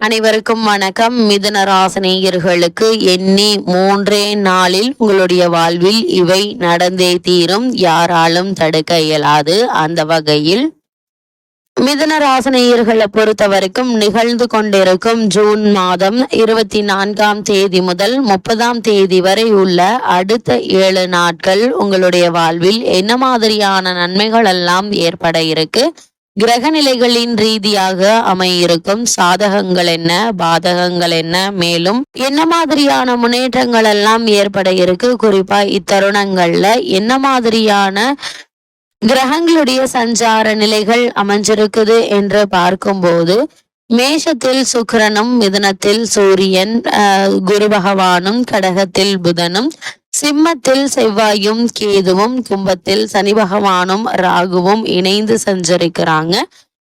அனைவருக்கும் வணக்கம். மிதுன ராசினியர்களுக்கு எண்ணி மூன்றே நாளில் உங்களுடைய வாழ்வில் இவை நடந்தே தீரும். யாராலும் தடுக்க இயலாது. அந்த வகையில் மிதுன ராசினியர்களை பொறுத்த வரைக்கும் நிகழ்ந்து கொண்டிருக்கும் ஜூன் மாதம் இருபத்தி நான்காம் தேதி முதல் முப்பதாம் தேதி வரை உள்ள அடுத்த ஏழு நாட்கள் உங்களுடைய வாழ்வில் என்ன மாதிரியான நன்மைகள் எல்லாம் ஏற்பட இருக்கு? கிரக நிலைகளின் ரீதியாக அமையிருக்கும் சாதகங்கள் என்ன பாதகங்கள் என்ன மேலும் என்ன மாதிரியான முன்னேற்றங்கள் எல்லாம் ஏற்பட இருக்கு? குறிப்பா இத்தருணங்கள்ல என்ன மாதிரியான கிரகங்களுடைய சஞ்சார நிலைகள் அமைஞ்சிருக்குது என்று பார்க்கும்போது மேஷத்தில் சுக்கிரனும் மிதனத்தில் சூரியன் அஹ், குரு பகவானும் கடகத்தில் புதனும் சிம்மத்தில் செவ்வாயும் கேதுவும் கும்பத்தில் சனி பகவானும் ராகுவும் இணைந்து சஞ்சரிக்கிறாங்க.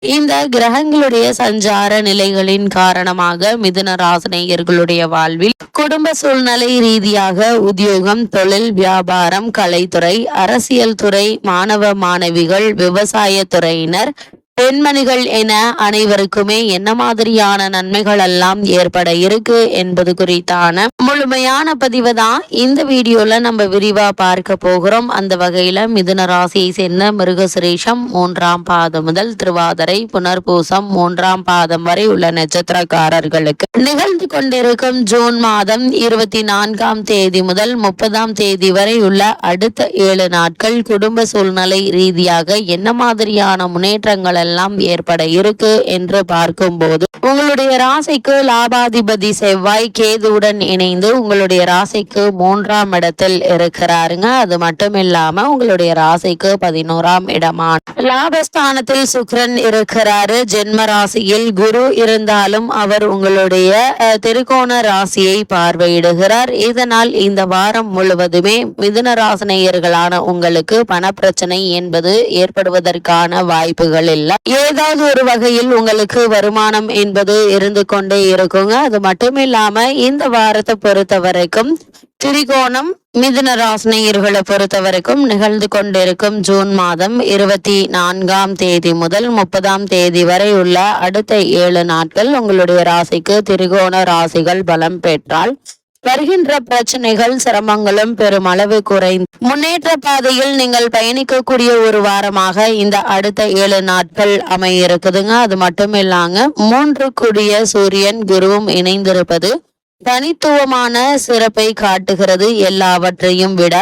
இந்த கிரகங்களுடைய சஞ்சார நிலைகளின் காரணமாக மிதுன ராசினியர்களுடைய வாழ்வில் குடும்ப சூழ்நிலை ரீதியாக உத்தியோகம் தொழில் வியாபாரம் கலைத்துறை அரசியல் துறை மாணவ மாணவிகள் விவசாய துறையினர் பெண்மணிகள் என அனைவருக்குமே என்ன மாதிரியான நன்மைகள் எல்லாம் ஏற்பட இருக்கு என்பது குறித்தான முழுமையான பதிவு தான் இந்த வீடியோல நம்ம விரிவா பார்க்க போகிறோம். அந்த வகையில மிதுன ராசியை சேர்ந்த மிருகசுரேஷம் மூன்றாம் பாதம் முதல் திருவாதிரை புனர்பூசம் மூன்றாம் பாதம் வரை உள்ள நட்சத்திரக்காரர்களுக்கு நிகழ்ந்து கொண்டிருக்கும் ஜூன் மாதம் இருபத்தி நான்காம் தேதி முதல் முப்பதாம் தேதி வரை உள்ள அடுத்த ஏழு நாட்கள் குடும்ப சூழ்நிலை ரீதியாக என்ன மாதிரியான முன்னேற்றங்கள் எல்லாம் ஏற்பட இருக்கு என்று பார்க்கும்போது உங்களுடைய ராசிக்கு லாபாதிபதி செவ்வாய் கேதுவுடன் இணைந்து உங்களுடைய ராசிக்கு மூன்றாம் இடத்தில் இருக்கிறாருங்க. அது மட்டும் இல்லாம உங்களுடைய ராசிக்கு பதினோராம் இடமான லாபஸ்தானத்தில் சுக்ரன் இருக்கிறாரு. ஜென்ம ராசியில் குரு இருந்தாலும் அவர் உங்களுடைய திருகோண ராசியை பார்வையிடுகிறார். இதனால் இந்த வாரம் முழுவதுமே மிதுன ராசினியர்களான உங்களுக்கு பணப்பிரச்சனை என்பது ஏற்படுவதற்கான வாய்ப்புகள் இல்லை. ஏதாவது ஒரு வகையில் உங்களுக்கு வருமானம் என்பது இருந்து கொண்டே இருக்குங்க. அது மட்டும் இல்லாம இந்த வாரத்தை பொறுத்த வரைக்கும் திரிகோணம் மிதுன ராசினியர்களை பொறுத்த வரைக்கும் நிகழ்ந்து கொண்டிருக்கும் ஜூன் மாதம் இருபத்தி நான்காம் தேதி முதல் முப்பதாம் தேதி வரை உள்ள அடுத்த ஏழு நாட்கள் உங்களுடைய ராசிக்கு திரிகோண ராசிகள் பலம் பெற்றால் வருகின்ற பிரச்சனைகள் சிரமங்களும் பெருமளவு குறைந்து. முன்னேற்ற பாதையில் நீங்கள் பயணிக்கக்கூடிய ஒரு வாரமாக இந்த அடுத்த ஏழு நாட்கள் அமைய இருக்குதுங்க அது மட்டும் இல்லாங்க மூன்று கூடிய சூரியன் குருவும் இணைந்திருப்பது தனித்துவமான சிறப்பை காட்டுகிறது எல்லாவற்றையும் விட.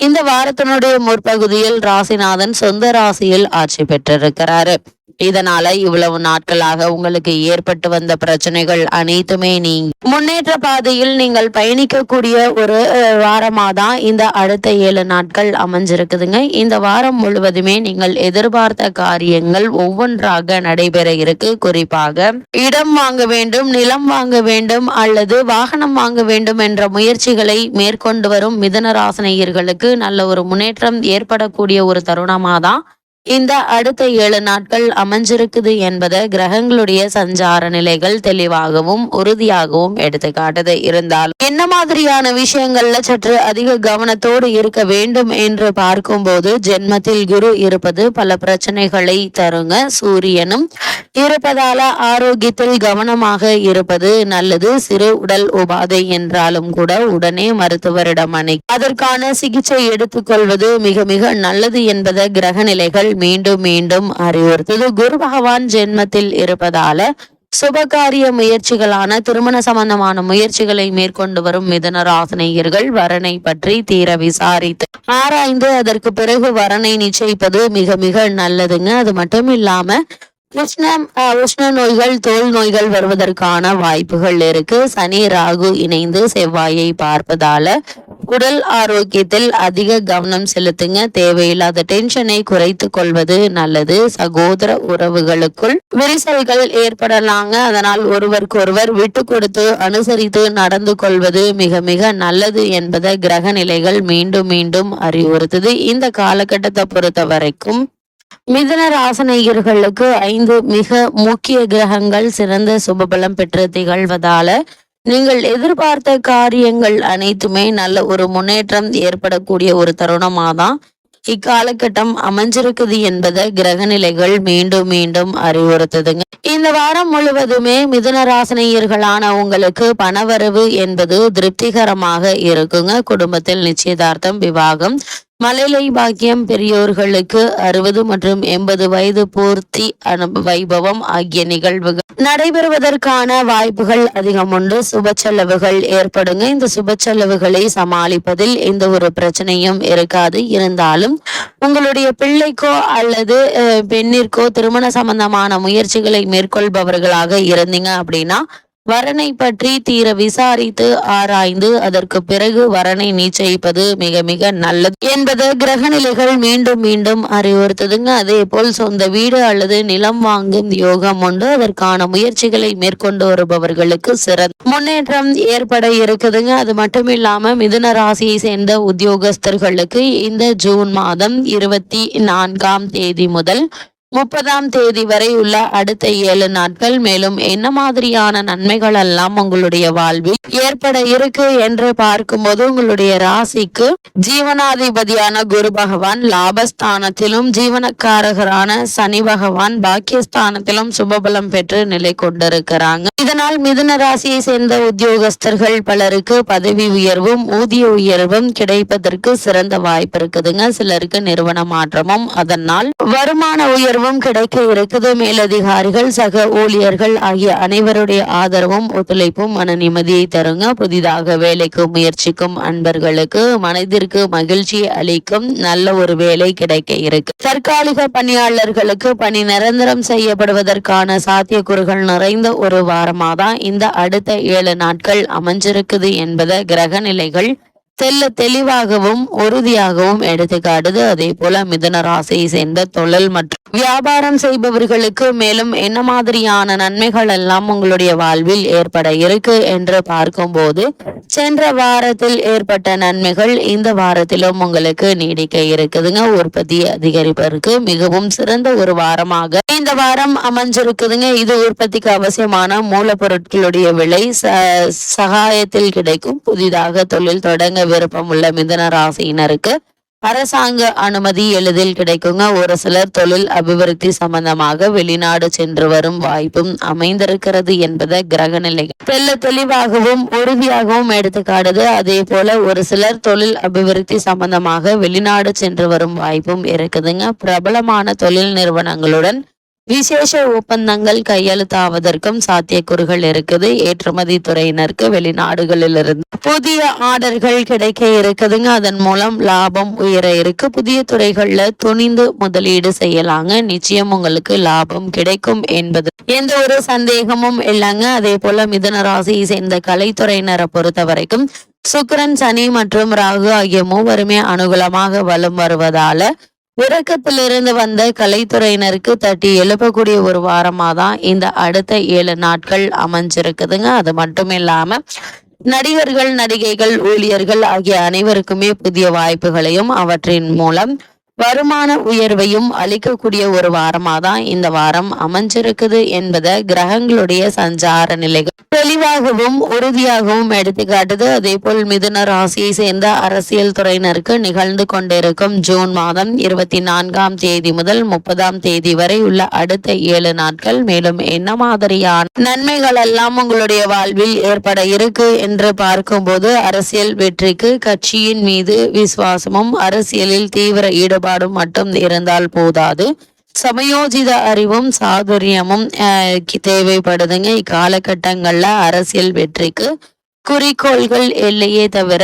இந்த வாரத்தினுடைய முற்பகுதியில் ராசிநாதன் சொந்த ராசியில் ஆட்சி பெற்றிருக்கிறாரு. இதனால இவ்வளவு நாட்களாக உங்களுக்கு ஏற்பட்டு வந்த பிரச்சனைகள் அனைத்துமே நீங்க முன்னேற்ற பாதையில் நீங்கள் பயணிக்கக்கூடிய ஒரு வாரமாக தான் இந்த அடுத்த ஏழு நாட்கள் அமைஞ்சிருக்குதுங்க. இந்த வாரம் முழுவதுமே நீங்கள் எதிர்பார்த்த காரியங்கள் ஒவ்வொன்றாக நடைபெற இருக்கு. குறிப்பாக இடம் வாங்க வேண்டும் நிலம் வாங்க வேண்டும் அல்லது வாகனம் வாங்க வேண்டும் என்ற முயற்சிகளை மேற்கொண்டு வரும் மிதனராசனையர்களுக்கு நல்ல ஒரு முன்னேற்றம் ஏற்படக்கூடிய ஒரு தருணமா தான் இந்த அடுத்த ஏழு நாட்கள் அமைஞ்சிருக்குது என்பதை கிரகங்களுடைய சஞ்சார நிலைகள் தெளிவாகவும் உறுதியாகவும் எடுத்துக்காட்டுது இருந்தால் இருந்தாலும் என்ன மாதிரியான விஷயங்கள்ல சற்று அதிக கவனத்தோடு இருக்க வேண்டும் என்று பார்க்கும்போது ஜென்மத்தில் குரு இருப்பது பல பிரச்சனைகளை தருங்க. சூரியனும் இருப்பதால ஆரோக்கியத்தில் கவனமாக இருப்பது நல்லது. சிறு உடல் உபாதை என்றாலும் கூட உடனே மருத்துவரிடம் அணை அதற்கான சிகிச்சை எடுத்துக்கொள்வது மிக மிக நல்லது என்பதை கிரக நிலைகள் மீண்டும் மீண்டும் அறிவுறுத்தது. குரு பகவான் ஜென்மத்தில் இருப்பதால சுபகாரிய முயற்சிகளான திருமண சம்பந்தமான முயற்சிகளை மேற்கொண்டு வரும் மிதன ராசினியர்கள் வரனை பற்றி தீர விசாரித்து ஆராய்ந்து அதற்கு பிறகு வரனை நிச்சயிப்பது மிக மிக நல்லதுங்க. அது மட்டும் இல்லாம உஷ்ணம் உஷ்ண நோய்கள் தோல் நோய்கள் வருவதற்கான வாய்ப்புகள் இருக்கு. சனி ராகு இணைந்து செவ்வாயை பார்ப்பதால உடல் ஆரோக்கியத்தில் அதிக கவனம் செலுத்துங்க. தேவையில்லாத டென்ஷனை குறைத்து கொள்வது நல்லது. சகோதர உறவுகளுக்குள் விரிசல்கள் ஏற்படலாங்க. அதனால் ஒருவருக்கொருவர் விட்டு கொடுத்து அனுசரித்து நடந்து கொள்வது மிக மிக நல்லது என்பதை கிரக நிலைகள் மீண்டும் மீண்டும் அறிவுறுத்துது. இந்த காலகட்டத்தை பொறுத்த வரைக்கும் மிதுன ராசனையர்களுக்கு ஐந்து மிக முக்கிய கிரகங்கள் சிறந்த சுபபலம் பெற்று திகழ்வதால நீங்கள் எதிர்பார்த்த காரியங்கள் அனைத்துமே நல்ல ஒரு முன்னேற்றம் ஏற்படக்கூடிய ஒரு தருணமாதான். இக்காலகட்டம் அமைஞ்சிருக்குது என்பதை கிரக நிலைகள் மீண்டும் மீண்டும் அறிவுறுத்துதுங்க. இந்த வாரம் முழுவதுமே மிதுனராசனையர்களான உங்களுக்கு பணவரவு என்பது திருப்திகரமாக இருக்குங்க. குடும்பத்தில் நிச்சயதார்த்தம் விவாகம் மலைலை பாக்கியம் பெரியோர்களுக்கு அறுபது மற்றும் எண்பது வயது பூர்த்தி அனு வைபவம் ஆகிய நிகழ்வுகள். நடைபெறுவதற்கான வாய்ப்புகள் அதிகம் உண்டு. சுப செலவுகள் ஏற்படுங்க. இந்த சுப செலவுகளை சமாளிப்பதில் எந்த ஒரு பிரச்சனையும் இருக்காது. இருந்தாலும் உங்களுடைய பிள்ளைக்கோ அல்லது பெண்ணிற்கோ திருமண சம்பந்தமான முயற்சிகளை மேற்கொள்பவர்களாக இருந்தீங்க அப்படின்னா வரனை பற்றி தீர விசாரித்து ஆராய்ந்து அதற்கு பிறகு வரனை நிச்சயிப்பது மிக மிக நல்லது என்பது கிரகநிலைகள் மீண்டும் மீண்டும் அறிவுறுத்துதுங்க. அதே போல் சொந்த வீடு அல்லது நிலம் வாங்கும் யோகம் உண்டு. அதற்கான முயற்சிகளை மேற்கொண்டு வருபவர்களுக்கு சிறந்த முன்னேற்றம் ஏற்பட இருக்குதுங்க. அது மட்டும் இல்லாம மிதுன ராசியை சேர்ந்த உத்தியோகஸ்தர்களுக்கு இந்த ஜூன் மாதம் இருபத்தி நான்காம் தேதி முதல் முப்பதாம் தேதி வரை உள்ள அடுத்த ஏழு நாட்கள் மேலும் என்ன மாதிரியான நன்மைகள் எல்லாம் உங்களுடைய வாழ்வில் ஏற்பட இருக்கு என்று பார்க்கும்போது உங்களுடைய ராசிக்கு ஜீவனாதிபதியான குரு பகவான் லாபஸ்தானத்திலும் ஜீவனக்காரகரான சனி பகவான் பாக்கியஸ்தானத்திலும் சுபபலம் பெற்று நிலை கொண்டிருக்கிறாங்க. இதனால் மிதுன ராசியை சேர்ந்த உத்தியோகஸ்தர்கள் பலருக்கு பதவி உயர்வும் ஊதிய உயர்வும் கிடைப்பதற்கு சிறந்த வாய்ப்பு இருக்குதுங்க. சிலருக்கு நிறுவன மாற்றமும் அதனால் வருமான உயர்வும் கிடைக்க இருக்குது மேலதிகாரிகள் சக ஊழியர்கள் ஆகிய அனைவருடைய ஆதரவும் ஒத்துழைப்பும் மன நிம்மதியை தருங்க. புதிதாக வேலைக்கு முயற்சிக்கும் அன்பர்களுக்கு மனதிற்கு மகிழ்ச்சி அளிக்கும் நல்ல ஒரு வேலை கிடைக்க இருக்கு. தற்காலிக பணியாளர்களுக்கு பணி நிரந்தரம் செய்யப்படுவதற்கான சாத்தியக்கூறுகள் நிறைந்த ஒரு வாரமாக தான் இந்த அடுத்த ஏழு நாட்கள் அமைஞ்சிருக்குது என்பதை கிரக நிலைகள் தெல்ல தெளிவாகவும் உறுதியாகவும் எடுத்துக்காட்டுது. அதே போல மிதன ராசியை சேர்ந்த தொழில் மற்றும் வியாபாரம் செய்பவர்களுக்கு மேலும் என்ன மாதிரியான நன்மைகள் எல்லாம் உங்களுடைய வாழ்வில் ஏற்பட இருக்கு என்று பார்க்கும்போது சென்ற வாரத்தில் ஏற்பட்ட நன்மைகள் இந்த வாரத்திலும் உங்களுக்கு நீடிக்க இருக்குதுங்க. உற்பத்தி அதிகரிப்பதற்கு மிகவும் சிறந்த ஒரு வாரமாக இந்த வாரம் அமைஞ்சிருக்குதுங்க. இது உற்பத்திக்கு அவசியமான மூலப்பொருட்களுடைய விலை ச- சகாயத்தில் கிடைக்கும். புதிதாக தொழில் தொடங்க விருப்பம் உள்ள மிதன ராசியினருக்கு அரசாங்க அனுமதி எளிதில் கிடைக்குங்க. ஒரு சிலர் தொழில் அபிவிருத்தி சம்பந்தமாக வெளிநாடு சென்று வரும் வாய்ப்பும் அமைந்திருக்கிறது என்பதை கிரக நிலை தெல்ல தெளிவாகவும் உறுதியாகவும் எடுத்துக்காடுது அதே போல ஒரு சிலர் தொழில் அபிவிருத்தி சம்பந்தமாக வெளிநாடு சென்று வரும் வாய்ப்பும் இருக்குதுங்க. பிரபலமான தொழில் நிறுவனங்களுடன் விசேஷ ஒப்பந்தங்கள் கையெழுத்தாவதற்கும் சாத்தியக்கூறுகள் இருக்குது. ஏற்றுமதி துறையினருக்கு வெளிநாடுகளிலிருந்து புதிய ஆர்டர்கள் கிடைக்க இருக்குதுங்க. அதன் மூலம் லாபம் உயர இருக்கு. புதிய துறைகள்ல துணிந்து முதலீடு செய்யலாங்க. நிச்சயம் உங்களுக்கு லாபம் கிடைக்கும் என்பது எந்த ஒரு சந்தேகமும் இல்லைங்க. அதே போல மிதன ராசியை சேர்ந்த கலைத்துறையினரை பொறுத்த வரைக்கும் சுக்கரன் சனி மற்றும் ராகு ஆகிய மூவருமே அனுகூலமாக வலம் வருவதால உறக்கத்திலிருந்து வந்த கலைத்துறையினருக்கு தட்டி எழுப்பக்கூடிய ஒரு வாரமாக தான் இந்த அடுத்த ஏழு நாட்கள் அமைஞ்சிருக்குதுங்க. அது மட்டும் இல்லாம நடிகர்கள் நடிகைகள் ஊழியர்கள் ஆகிய அனைவருக்குமே புதிய வாய்ப்புகளையும் அவற்றின் மூலம் வருமான உயர்வையும் அளிக்கக்கூடிய ஒரு வாரமாக தான் இந்த வாரம் அமைஞ்சிருக்குது என்பதை கிரகங்களுடைய சஞ்சார நிலைகள் தெளிவாகவும் உறுதியாகவும் எடுத்துக்காட்டுது அதே போல் மிதுன ராசியை சேர்ந்த அரசியல் துறையினருக்கு நிகழ்ந்து கொண்டிருக்கும் ஜூன் மாதம் இருபத்தி நான்காம் தேதி முதல் முப்பதாம் தேதி வரை உள்ள அடுத்த ஏழு நாட்கள். மேலும் என்ன மாதிரியான நன்மைகள் எல்லாம் உங்களுடைய வாழ்வில் ஏற்பட இருக்கு என்று பார்க்கும்போது அரசியல் வெற்றிக்கு கட்சியின் மீது விசுவாசமும் அரசியலில் தீவிர ஈடுபாடும் மட்டும் இருந்தால் போதாது. சமயோஜித அறிவும் சாதுரியமும் தேவைப்படுதுங்க. இக்காலகட்டங்கள்ல அரசியல் வெற்றிக்கு குறிக்கோள்கள் எல்லையே தவிர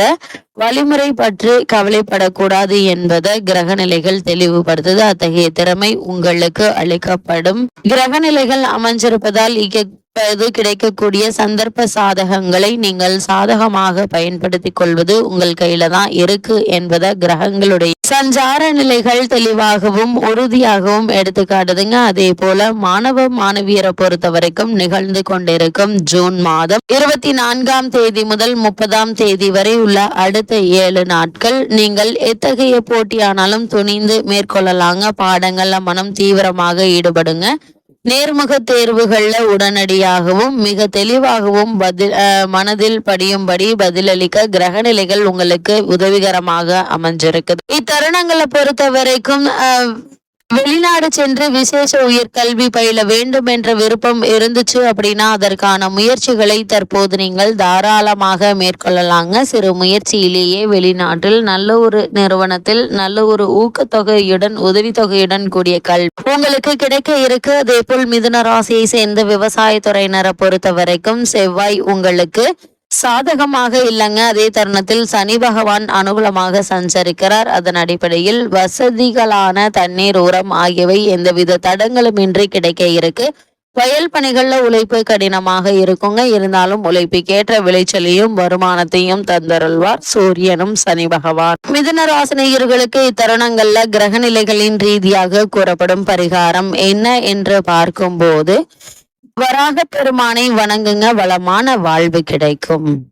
வழிமுறை பற்றி கவலைப்படக்கூடாது என்பதை கிரக நிலைகள் தெளிவுபடுத்துது. அத்தகைய திறமை உங்களுக்கு அளிக்கப்படும். கிரகநிலைகள் அமைஞ்சிருப்பதால் இப்போது கிடைக்கக்கூடிய சந்தர்ப்ப சாதகங்களை நீங்கள் சாதகமாக பயன்படுத்திக் கொள்வது உங்கள் கையில தான் இருக்கு என்பதை கிரகங்களுடைய சஞ்சார நிலைகள் தெளிவாகவும் உறுதியாகவும் எடுத்துக்காட்டுதுங்க அதே போல மாணவ மாணவியரை பொறுத்த வரைக்கும் நிகழ்ந்து கொண்டிருக்கும் ஜூன் மாதம் இருபத்தி நான்காம் தேதி முதல் முப்பதாம் தேதி வரை உள்ள அடுத்த ஏழு நாட்கள் நீங்கள் எத்தகைய போட்டியானாலும் துணிந்து மேற்கொள்ளலாங்க. பாடங்கள்ல மனம் தீவிரமாக ஈடுபடுங்க. நேர்முக தேர்வுகள்ல உடனடியாகவும் மிக தெளிவாகவும் பதில் மனதில் படியும்படி பதிலளிக்க கிரகநிலைகள் உங்களுக்கு உதவிகரமாக அமைஞ்சிருக்குது. இத்தருணங்களை பொறுத்த வரைக்கும் அஹ், வெளிநாடு சென்று விசேஷ உயர்கல்வி பயில வேண்டும் என்ற விருப்பம் இருந்துச்சு அப்படின்னா அதற்கான முயற்சிகளை தற்போது நீங்கள் தாராளமாக மேற்கொள்ளலாங்க. சிறு முயற்சியிலேயே வெளிநாட்டில் நல்ல ஒரு நிறுவனத்தில் நல்ல ஒரு ஊக்கத்தொகையுடன் உதவித்தொகையுடன் கூடிய கல்வி உங்களுக்கு கிடைக்க இருக்கு. அதே போல் மிதுன ராசியை சேர்ந்த விவசாயத்துறையினரை பொறுத்த வரைக்கும் செவ்வாய் உங்களுக்கு சாதகமாக இல்லைங்க. அதே தருணத்தில் சனி பகவான் அனுகூலமாக சஞ்சரிக்கிறார். அதன் அடிப்படையில் வசதிகளான தண்ணீர் உரம் ஆகியவை எந்தவித தடங்களும் இன்றி கிடைக்க இருக்கு. வயல் பணிகள்ல உழைப்பு கடினமாக இருக்குங்க. இருந்தாலும் உழைப்புக்கேற்ற விளைச்சலையும் வருமானத்தையும் தந்தருள்வார் சூரியனும் சனி பகவான். மிதுன ராசினியர்களுக்கு இத்தருணங்கள்ல கிரக நிலைகளின் ரீதியாக கூறப்படும் பரிகாரம் என்ன என்று பார்க்கும்போது வராக பெருமானை வணங்குங்க வளமான வாழ்வு கிடைக்கும்.